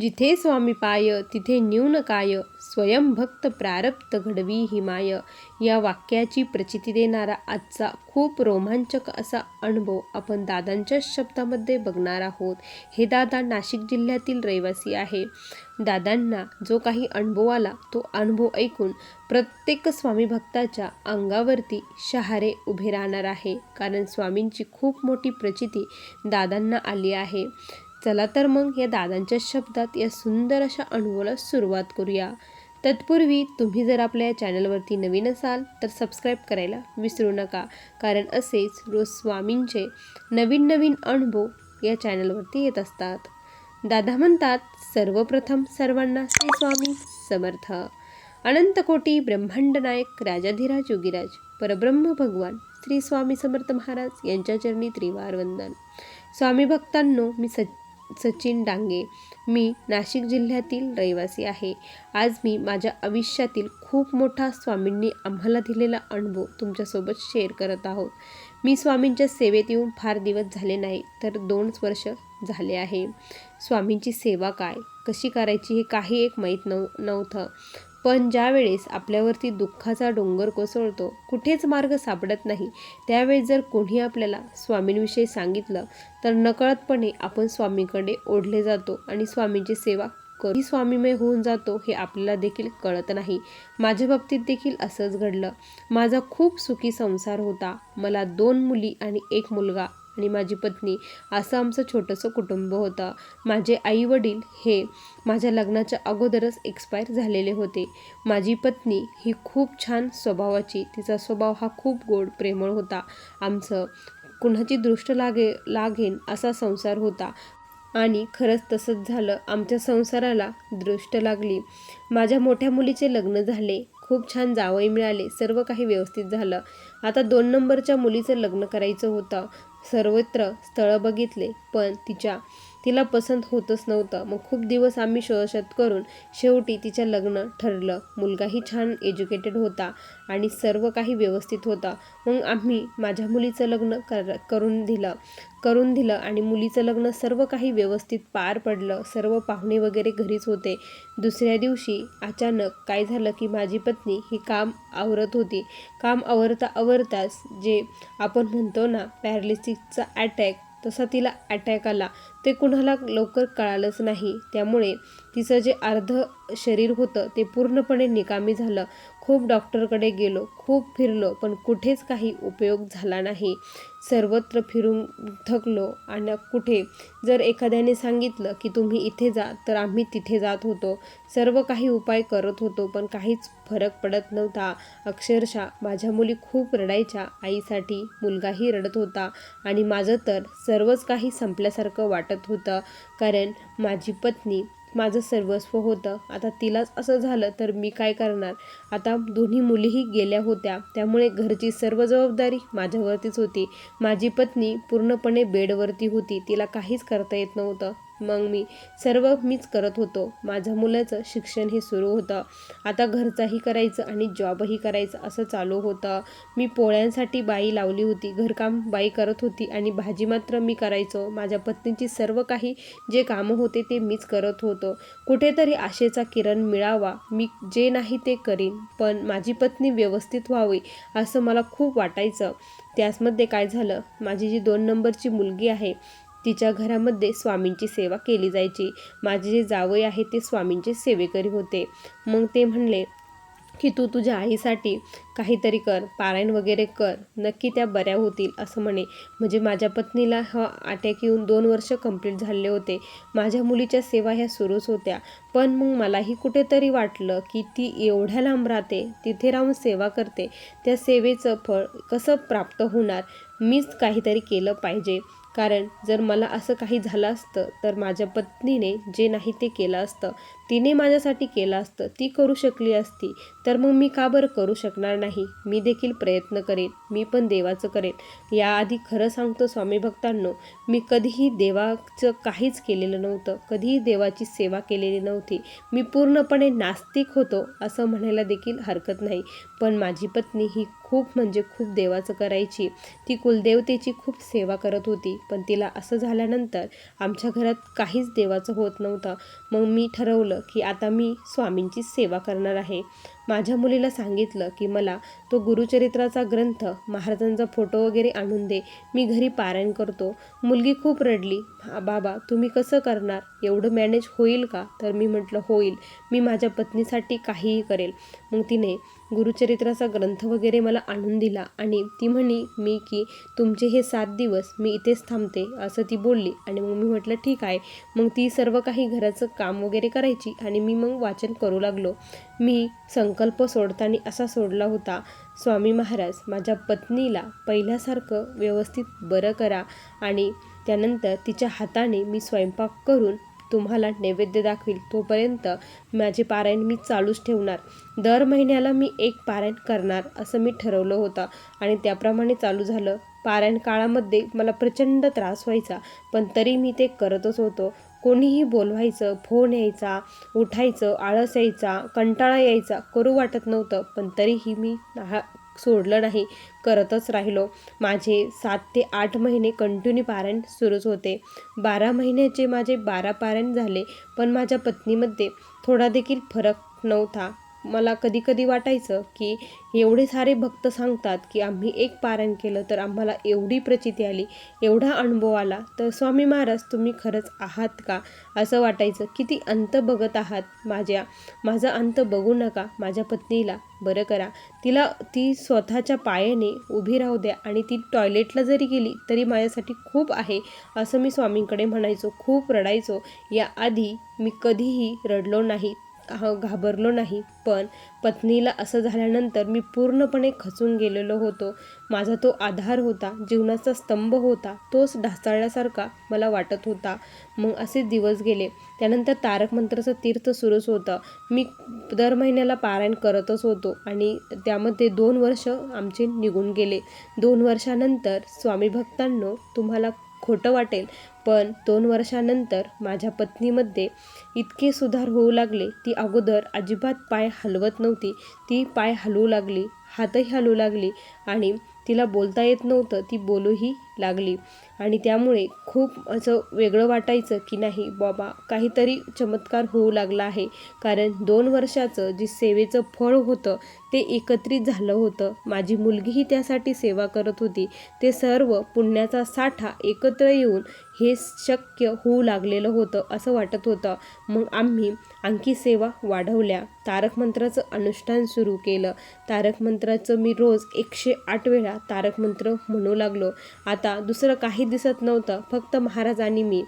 जिथे स्वामी पाय तिथे न्यून काय स्वयंभक्त प्रारब्ध घडवी हिमाय या वाक्याची प्रचिती देणारा आजचा खूप रोमांचक असा अनुभव आपण दादांच्या शब्दामध्ये बघणार आहोत. हे दादा नाशिक जिल्ह्यातील रहिवासी आहे. दादांना जो काही अनुभव आला तो अनुभव ऐकून प्रत्येक स्वामी भक्ताच्या अंगावरती शहारे उभे राहणार आहे. कारण स्वामींची खूप मोठी प्रचिती दादांना आली आहे. चला तर मग या दादांच्या शब्दात या सुंदर अशा अनुभवाला सुरुवात करूया. तत्पूर्वी तुम्ही जर आपल्या या चॅनलवरती नवीन असाल तर सबस्क्राईब करायला विसरू नका. कारण असेच रोज स्वामींचे नवीन नवीन अनुभव या चॅनलवरती येत असतात. दादा म्हणतात सर्वप्रथम सर्वांना श्री स्वामी समर्थ. अनंतकोटी ब्रह्मांड नायक राजाधिराज योगीराज परब्रह्म भगवान श्री स्वामी समर्थ महाराज यांच्या चरणी त्रिवार वंदन. स्वामी भक्तांनो मी स सचिन डांगे. मी नाशिक जिल्ह्यातील रहिवासी आहे. आज मी माझ्या आयुष्यातील खूप मोठा स्वामींनी आम्हाला दिलेला अनुभव तुमच्यासोबत शेअर करत आहोत. मी स्वामींच्या सेवेत येऊन फार दिवस झाले नाही तर दोनच वर्ष झाले आहे. स्वामींची सेवा काय? कशी करायची हे काही एक माहीत नव नव्हतं. पण ज्या वेळेस आपल्यावरती दुःखाचा डोंगर कोसळतो कुठेच मार्ग सापडत नाही त्यावेळेस जर कोणी आपल्याला स्वामींविषयी सांगितलं तर नकळतपणे आपण स्वामीकडे ओढले जातो आणि स्वामींची सेवा कधी स्वामीमय होऊन जातो हे आपल्याला देखील कळत नाही. माझ्या बाबतीत देखील असंच घडलं. माझा खूप सुखी संसार होता. मला दोन मुली आणि एक मुलगा. आणि माझी पत्नी असं आमचं छोटंसं कुटुंब होतं. माझे आई वडील हे माझ्या लग्नाच्या अगोदरच एक्सपायर झालेले होते. माझी पत्नी ही खूप छान स्वभावाची तिचा स्वभाव हा खूप गोड प्रेमळ होता. आमचं कुणाची दृष्ट लागे लागेन असा संसार होता. आणि खरंच तसंच झालं. आमच्या संसाराला दृष्ट लागली. माझ्या मोठ्या मुलीचे लग्न झाले. खूप छान जावई मिळाले. सर्व काही व्यवस्थित झालं. आता दोन नंबरच्या मुलीचं लग्न करायचं होतं. सर्वत्र स्थळं बघितले पण तिच्या तिला पसंत होतच नव्हतं. मग खूप दिवस आम्ही शोधशत करून शेवटी तिचं लग्न ठरलं. मुलगाही छान एज्युकेटेड होता आणि सर्व काही व्यवस्थित होता. मग आम्ही माझ्या मुलीचं लग्न कर करून दिलं. करून दिलं आणि मुलीचं लग्न सर्व काही व्यवस्थित पार पडलं. सर्व पाहुणे वगैरे घरीच होते. दुसऱ्या दिवशी अचानक काय झालं की माझी पत्नी ही काम आवरत होती. काम आवरता आवरताच जे आपण म्हणतो ना पॅरालिसिसचा अटॅक तसा तिला अटॅक आला. ते कुणाला लवकर कळालंच नाही. त्यामुळे तिचं जे अर्ध शरीर होतं ते पूर्णपणे निकामी झालं. खूप डॉक्टरकडे गेलो खूप फिरलो पण कुठेच काही उपयोग झाला नाही. सर्वत्र फिरून थकलो आणि कुठे? जर एखाद्याने सांगितलं की तुम्ही इथे जा तर आम्ही तिथे जात होतो. सर्व काही उपाय करत होतो पण काहीच फरक पडत नव्हता. अक्षरशः माझ्या मुली खूप रडायच्या आईसाठी मुलगाही रडत होता आणि माझं तर सर्वच काही संपल्यासारखं वाटत होतं. कारण माझी पत्नी माझं सर्वस्व होतं. आता तिलाच असं झालं तर मी काय करणार? आता दोन्ही मुलीही गेल्या होत्या. त्यामुळे घरची सर्व जबाबदारी माझ्यावरतीच होती. माझी पत्नी पूर्णपणे बेडवरती होती. तिला काहीच करता येत नव्हतं. मग मी सर्व मीच करत होतो. माझ्या मुलाचं शिक्षण हे सुरू होतं. आता घरचाही करायचं आणि जॉबही करायचं असं चालू होतं. मी पोळ्यांसाठी बाई लावली होती. घरकाम बाई करत होती आणि भाजी मात्र मी करायचो. माझ्या पत्नीची सर्व काही जे कामं होते ते मीच करत होतो. कुठेतरी आशेचा किरण मिळावा. मी जे नाही ते करीन. पण माझी पत्नी व्यवस्थित व्हावी असं मला खूप वाटायचं. त्याचमध्ये काय झालं? माझी जी दोन नंबरची मुलगी आहे तिच्या घरामध्ये स्वामींची सेवा केली जायची. माझे जे जावई आहे ते स्वामींचे सेवेकरी होते. मग ते म्हणले की तू तुझ्या आईसाठी काहीतरी कर पारायण वगैरे कर. नक्की त्या बऱ्या होतील असं म्हणे. म्हणजे माझ्या पत्नीला हा अटॅक येऊन दोन वर्ष कंप्लीट झाले होते. माझ्या मुलीच्या सेवा ह्या सुरूच होत्या. पण मग मलाही कुठेतरी वाटलं की ती एवढ्या लांब राहते तिथे राहून सेवा करते. त्या सेवेचं फळ कसं प्राप्त होणार मीच काहीतरी केलं पाहिजे. कारण जर मला असं काही झालं असतं तर माझ्या पत्नीने जे नाही ते केलं असतं. तिने माझ्यासाठी केलं असतं ती करू शकली असती तर मग मी का बरं करू शकणार नाही? मी देखील प्रयत्न करेन मी पण देवाचं करेन. याआधी खरं सांगतो स्वामी भक्तांनो मी कधीही देवाचं काहीच केलेलं नव्हतं कधीही देवाची सेवा केलेली नव्हती. मी पूर्णपणे नास्तिक होतो असं म्हणायला देखील हरकत नाही. पण माझी पत्नी ही खूप म्हणजे खूप देवाचं करायची. ती कुलदेवतेची खूप सेवा करत होती पण तिला असं झाल्यानंतर आमच्या घरात काहीच देवाचं होत नव्हतं. मग मी ठरवलं की आता मी स्वामींची सेवा करणार आहे. माझ्या मुलीला सांगितलं की मला तो गुरुचरित्राचा ग्रंथ महाराजांचा फोटो वगैरे आणून दे. मी घरी पारायण करतो. मुलगी खूप रडली. बाबा तुम्ही कसं करणार? एवढं मॅनेज होईल का? तर मी म्हटलं होईल. मी माझ्या पत्नीसाठी काहीही करेल. मग तिने गुरुचरित्राचा ग्रंथ वगैरे मला आणून दिला आणि ती म्हणी मी की तुमचे हे सात दिवस मी इथेच थांबते असं ती बोलली. आणि मग मी म्हटलं ठीक आहे. मग ती सर्व काही घराचं काम वगैरे करायची आणि मी मग वाचन करू लागलो. मी संकल्प सोडताना असा सोडला होता स्वामी महाराज माझ्या पत्नीला पहिल्यासारखं व्यवस्थित बरं करा आणि त्यानंतर तिच्या हाताने मी स्वयंपाक करून तुम्हाला नैवेद्य दाखवील. तोपर्यंत माझे पारायण मी चालूच ठेवणार. दर महिन्याला मी एक पारायण करणार असं मी ठरवलं होतं. आणि त्याप्रमाणे चालू झालं. पारायण काळामध्ये मला प्रचंड त्रास व्हायचा पण तरी मी ते करतच होतो. कोणीही बोलवायचं फोन यायचा उठायचं आळस यायचा कंटाळा यायचा करू वाटत नव्हतं पण तरीही मी हा सोडलं नाही करतच राहिलो. माझे सात ते आठ महिने कंटिन्यू पारायण सुरूच होते. बारा महिन्याचे माझे बारा पारायण झाले पण माझ्या पत्नीमध्ये थोडा देखील फरक नव्हता. मला कधी कधी वाटायचं की एवढे सारे भक्त सांगतात की आम्ही एक पारण केलं तर आम्हाला एवढी प्रचिती आली एवढा अनुभव आला. तर स्वामी महाराज तुम्ही खरंच आहात का? असं वाटायचं. किती अंत बघत आहात माझ्या माझा अंत बघू नका माझ्या पत्नीला. बरं करा. तिला ती स्वतःच्या पायाने उभी राहू द्या आणि ती टॉयलेटला जरी गेली तरी माझ्यासाठी खूप आहे असं मी स्वामींकडे म्हणायचो. खूप रडायचो. याआधी मी कधीही रडलो नाही. घाबरलो नाही. पण पत्नीला असं झाल्यानंतर मी पूर्णपणे खचून गेलेलो होतो. माझा तो आधार होता जीवनाचा स्तंभ होता तोच ढासाळल्यासारखा मला वाटत होता. मग असे दिवस गेले. त्यानंतर तारक मंत्राचं तीर्थ सुरूच होतं. मी दर महिन्याला पारायण करतच होतो आणि त्यामध्ये दोन वर्ष आमचे निघून गेले. दोन वर्षानंतर स्वामी भक्तांनो तुम्हाला खोटं वाटेल. पण दोन वर्षानंतर माझ्या पत्नीमध्ये इतके सुधार होऊ लागले ती अगोदर अजिबात पाय हलवत नव्हती. ती पाय हलवू लागली हातही हलवू लागली आणि तिला बोलता येत नव्हतं. ती बोलूही लागली. आणि त्यामुळे खूप असं वेगळं वाटायचं की नाही बाबा काहीतरी चमत्कार होऊ लागला आहे. कारण दोन वर्षाचं जे सेवेचं फळ होतं ते एकत्रित झालं होतं. माझी मुलगीही त्यासाठी सेवा करत होती. ते सर्व पुण्याचा साठा एकत्र येऊन हे शक्य होऊ लागलेलं होतं असं वाटत होतं. मग आम्ही आणखी सेवा वाढवल्या. तारक मंत्राचं अनुष्ठान सुरू केलं. तारक मंत्राचं मी रोज एकशे आठ वेळा तारक मंत्र म्हणू लागलो. आता दुसरं काही दिसत नव्हतं फक्त महाराज आणि मी.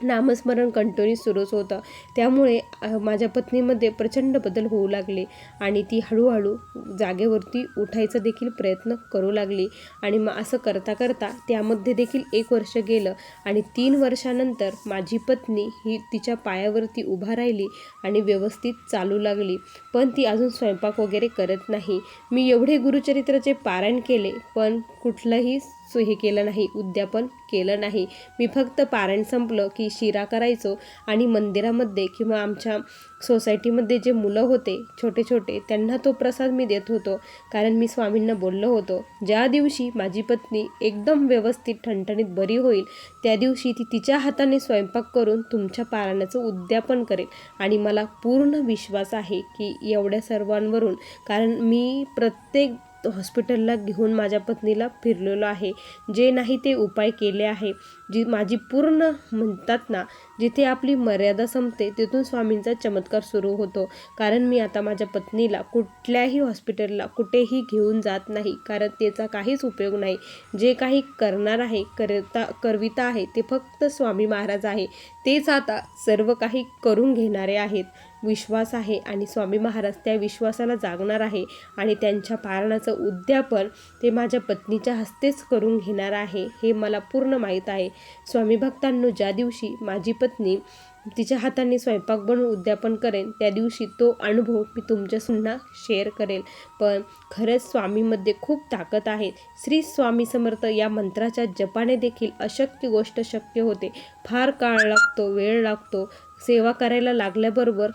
नामस्मरण कंटोनी सुरूच होतं. त्यामुळे माझ्या पत्नीमध्ये प्रचंड बदल होऊ लागले आणि ती हळूहळू जागेवरती उठायचा देखील प्रयत्न करू लागली आणि मग असं करता करता त्यामध्ये देखील एक वर्ष गेलं आणि तीन वर्षानंतर माझी पत्नी ही तिच्या पायावरती उभा राहिली आणि व्यवस्थित चालू लागली. पण ती अजून स्वयंपाक वगैरे करत नाही. मी एवढे गुरुचरित्राचे पारायण केले पण कुठलंही सो हे केलं नाही उद्यापन केलं नाही. मी फक्त पारायण संपलं की शिरा करायचो आणि मंदिरामध्ये किंवा आमच्या सोसायटीमध्ये जे मुलं होते छोटे छोटे त्यांना तो प्रसाद मी देत होतो. कारण मी स्वामींना बोललो होतो ज्या दिवशी माझी पत्नी एकदम व्यवस्थित ठणठणीत बरी होईल त्या दिवशी ती तिच्या हाताने स्वयंपाक करून तुमच्या पारायणाचं उद्यापन करेल. आणि मला पूर्ण विश्वास आहे की एवढ्या सर्वांवरून कारण मी प्रत्येक हॉस्पिटलला घेऊन माझ्या पत्नीला फिरलेलो आहे. जे नाही ते उपाय केले आहे. जी माझी पूर्ण म्हणतात ना जिथे आपली मर्यादा संपते तिथून स्वामींचा चमत्कार सुरू होतो. कारण मी आता माझ्या पत्नीला कुठल्याही हॉस्पिटलला कुठेही घेऊन जात नाही. कारण त्याचा काहीच उपयोग नाही. जे काही करणार आहे करता करविता आहे ते फक्त स्वामी महाराज आहे. तेच आता सर्व काही करून घेणारे आहेत. विश्वास आहे आणि स्वामी महाराज त्या विश्वासाला जागणार आहे आणि त्यांच्या पारणाचं उद्यापन ते माझ्या पत्नीच्या हस्तेच करून घेणार आहे हे मला पूर्ण माहीत आहे. स्वामी भक्तांनो ज्या दिवशी माझी पत्नी तिच्या हाताने स्वयंपाक बनवून उद्यापन करेन. त्या दिवशी तो अनुभव मी तुमच्यासुद्धा शेअर करेल. पण खरंच स्वामीमध्ये खूप ताकद आहे. श्री स्वामी समर्थ या मंत्राच्या जपाने देखील अशक्य गोष्ट शक्य होते. फार काळ लागतो वेळ लागतो. सेवा करायला लागल्याबरोबर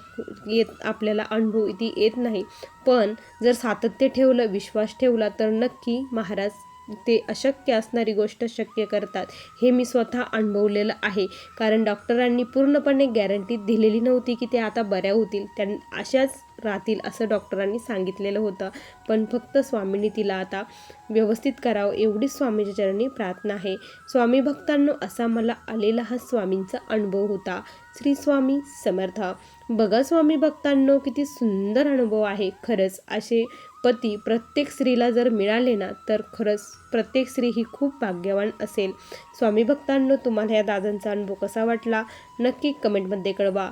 येत आपल्याला अनुभव इथे येत नाही. पण जर सातत्य ठेवलं विश्वास ठेवला तर नक्की महाराज ते अशक्य असणारी गोष्ट शक्य करतात. हे मी स्वतः अनुभवलेलं आहे. कारण डॉक्टरांनी पूर्णपणे गॅरंटी दिलेली नव्हती की ते आता बऱ्या होतील. त्यां अशाच राहतील असं डॉक्टरांनी सांगितलेलं होतं. पण फक्त स्वामींनी तिला आता व्यवस्थित करावं एवढीच स्वामीच्या चरणी प्रार्थना आहे. स्वामी भक्तांनो असा मला आलेला हा स्वामींचा अनुभव होता. श्री स्वामी समर्थ. बघा स्वामी भक्तांनो किती सुंदर अनुभव आहे. खरंच असे पती प्रत्येक स्त्रीला जर मिळाले ना तर खरंच प्रत्येक स्त्री ही खूप भाग्यवान असेल. स्वामी भक्तांनो तुम्हाला या दादांचा अनुभव कसा वाटला? नक्की कमेंटमध्ये कळवा.